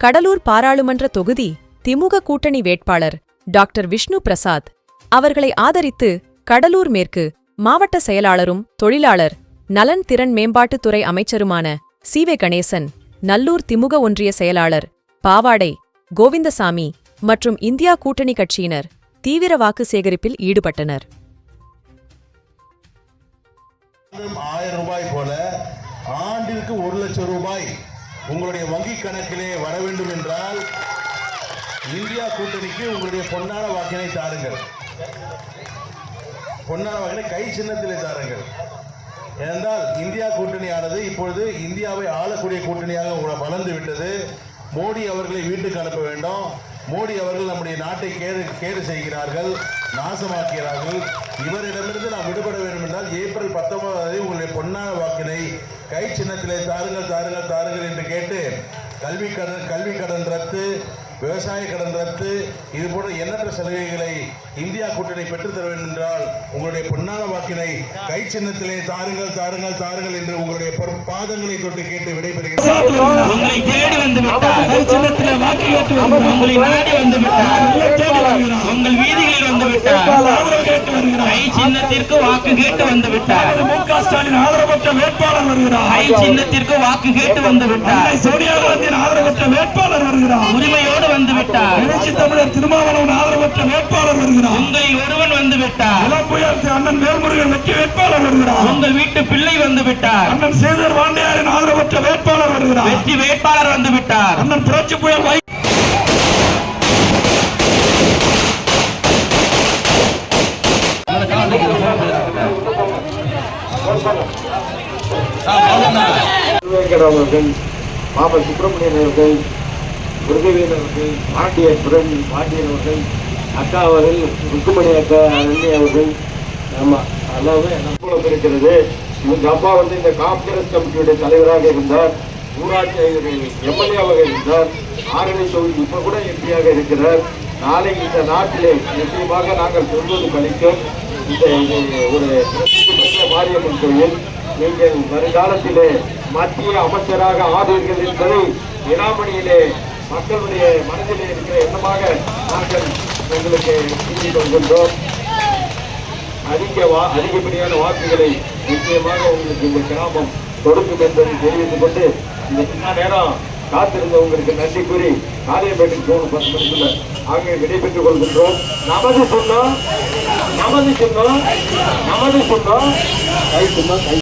கடலூர் பாராளுமன்ற தொகுதி திமுக கூட்டணி வேட்பாளர் டாக்டர் விஷ்ணு பிரசாத். அவர்களை ஆதரித்து கடலூர் மேற்கு மாவட்ட செயலாளரும் தொழிலாளர் நலன் திறன் மேம்பாட்டுத்துறை அமைச்சருமான சிவே கணேசன் நல்லூர் திமுக ஒன்றிய செயலாளர் பாவாடை கோவிந்தசாமி மற்றும் இந்தியா கூட்டணி கட்சியினர் தீவிர வாக்கு சேகரிப்பில் ஈடுபட்டனர். ஆயிரம் ரூபாய் போல ஆண்டிற்கு ஒரு லட்சம் ரூபாய் உங்களுடைய வங்கி கணக்கிலே வர வேண்டும் என்றால் இந்தியா கூட்டணிக்கு உங்களுடைய பொன்னான வாக்கினை தாருங்கள். பொன்னான வாக்கினை கை சின்னத்திலே தாருங்கள். ஏனென்றால் இந்தியா கூட்டணியானது இப்பொழுது இந்தியாவை ஆளக்கூடிய கூட்டணியாக உங்களை வளர்ந்து விட்டது. மோடி அவர்களை வீட்டுக்கு அனுப்ப வேண்டும். மோடி அவர்கள் நம்முடைய நாட்டை கேடு கேடு செய்கிறார்கள் நாசமாக்கிறார்கள். இவரிடமிருந்து நாம் விடுபட வேண்டும் என்றால் ஏப்ரல் பத்தொன்பதாம் உங்களுடைய பொன்னான வாக்கினை கை சின்னத்திலே தாருங்கள் தாருங்கள் தாருங்கள் என்று கேட்டு கல்வி கடன் கல்வி கடன் ரத்து விவசாய கடன் ரத்து. இது போன்ற எண்ணற்ற சலுகைகளை இந்தியா கூட்டணி பெற்றுத்தர வேண்டும் என்றால் உங்களுடைய பொன்னான வாக்கினை கை சின்னத்திலே தாருங்கள் தாருங்கள் தாருங்கள் என்று உங்களுடைய பாதங்களை தொட்டு கேட்டு விடைபெறுகிறேன். வந்து விட்டார் வாக்கு கேட்டு வந்து விட்டார் உங்கள் வீதிகளில் வந்து விட்டார் ஐ சின்னத்திற்கு வாக்கு கேட்டு வந்து விட்டார் மு க ஸ்டாலின் ஆதரவற்ற வேட்பாளர் வருகிறார் ஐ சின்னத்திற்கு வாக்கு கேட்டு வந்து விட்டார் சோனியா காந்தியின் ஆதரவற்ற வேட்பாளர் வருகிறார் உரிமையோடு வந்து விட்டார் எழுச்சி தமிழர் திருமாவளவன் ஆதரவற்ற வேட்பாளர் வருகிறார் உங்களில் ஒருவன் வந்து விட்டார் இளம் புயல் அண்ணன் வேல்முருகன் வெற்றி வேட்பாளர் வருகிறார் உங்கள் வீட்டு பிள்ளை வந்து விட்டார் அண்ணன் சேதர் வாண்டியாரின் ஆதரவற்ற வேட்பாளர் வருகிறார். வெற்றி வேட்பாளர் வந்து விட்டார் அண்ணன் புரட்சி புயல் அவர்கள் பாபா சுப்பிரமணியன் அவர்கள் முருகவேல் அவர்கள் பாண்டியன் பாண்டியன் அவர்கள் அக்கா அவர்கள் ருக்குமணி அக்கா அண்ணி அவர்கள் ஆமாம் அதாவது நம்பளம் இருக்கிறது. இவங்க அப்பா வந்து இந்த காங்கிரஸ் கமிட்டியுடைய தலைவராக இருந்தார். ஊராட்சி எம்எல்ஏவாக இருந்தார். ஆரணி தொகுதி இப்போ கூட எம்பியாக இருக்கிறார். நாளை இந்த நாட்டிலே நிச்சயமாக நாங்கள் சொல்வது கழிக்கும் ஒரு மாரியம்மன் கோயில். நீங்கள் வருங்காலத்திலே மத்திய அமைச்சராக ஆவீர்கள் என்பதை இனாமணியிலே மக்களுடைய மனதிலே இருக்கிற எண்ணமாக நாங்கள் உங்களுக்கு கூறிக் கொள்கின்றோம். அதிக வா அதிகப்படியான வாக்குகளை நிச்சயமாக உங்களுக்கு இந்த கிராமம் கொடுக்கும் என்பதை தெரிவித்துக் கொண்டு இந்த சின்ன நேரம் காத்திருந்தவங்களுக்கு நன்றி கூறி காரியப்பேட்டுக்கு போகணும் பத்து மணிக்குள்ள ஆகிய விடைபெற்றுக் கொள்கின்றோம். நமது சொன்னோம் நமது சொன்னோம் நமது சொன்னோம் கை சொன்னோம்